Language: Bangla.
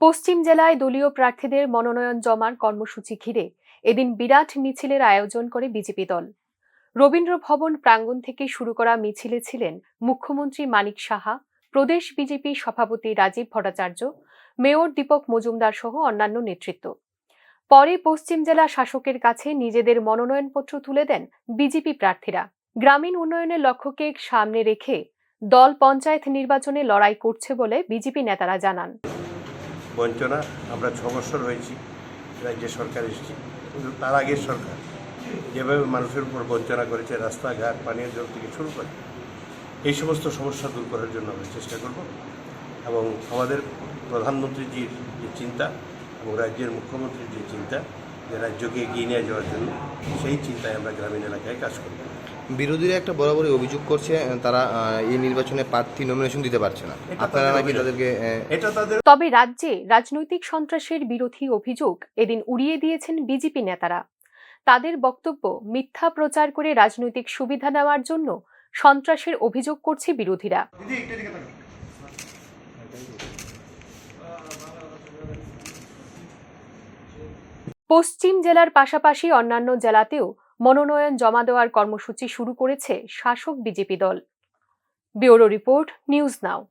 পশ্চিম জেলায় দলীয় প্রার্থীদের মনোনয়ন জমার কর্মসূচি ঘিরে এদিন বিরাট মিছিলের আয়োজন করে বিজেপি দল। রবীন্দ্র ভবন প্রাঙ্গণ থেকে শুরু করা মিছিলে ছিলেন মুখ্যমন্ত্রী মানিক সাহা, প্রদেশ বিজেপি সভাপতি রাজীব ভট্টাচার্য, মেয়র দীপক মজুমদার সহ অন্যান্য নেতৃত্ব। পরে পশ্চিম জেলা শাসকের কাছে নিজেদের মনোনয়নপত্র তুলে দেন বিজেপি প্রার্থীরা। গ্রামীণ উন্নয়নের লক্ষ্যকে সামনে রেখে দল পঞ্চায়েত নির্বাচনে লড়াই করছে বলে বিজেপি নেতারা জানান। বঞ্চনা, আমরা ছ বছর হয়েছি, রাজ্য সরকার এসেছি, কিন্তু তার আগের সরকার যেভাবে মানুষের উপর বঞ্চনা করেছে, রাস্তাঘাট, পানীয় জল থেকে শুরু করে, এই সমস্ত সমস্যা দূর করার জন্য আমরা চেষ্টা করব। এবং আমাদের প্রধানমন্ত্রীজির যে চিন্তা এবং রাজ্যের মুখ্যমন্ত্রীর যে চিন্তা যে রাজ্যকে এগিয়ে নিয়ে যাওয়ার জন্য সেই চিন্তায় আমরা গ্রামীণ এলাকায় কাজ করব বিরোধীরা একটা বরাবরই অভিযোগ করছে তারা আহ, এই নির্বাচনে প্রার্থী নমিনেশন দিতে পারছে না। আপনারা নাকি তাদেরকে এটা তাদের তবে রাজ্যে রাজনৈতিক সন্ত্রাসের বিরোধী অভিযোগ এদিন উড়িয়ে দিয়েছেন বিজেপি নেতারা। তাদের বক্তব্য মিথ্যা প্রচার করে রাজনৈতিক সুবিধা নেওয়ার জন্য সন্ত্রাসের অভিযোগ করছে বিরোধীরা। পশ্চিম জেলার পাশাপাশি অন্যান্য জেলাতেও মনোনয়ন জমা দেওয়ার কর্মসূচি শুরু করেছে শাসক বিজেপি দল। Bureau report, news now.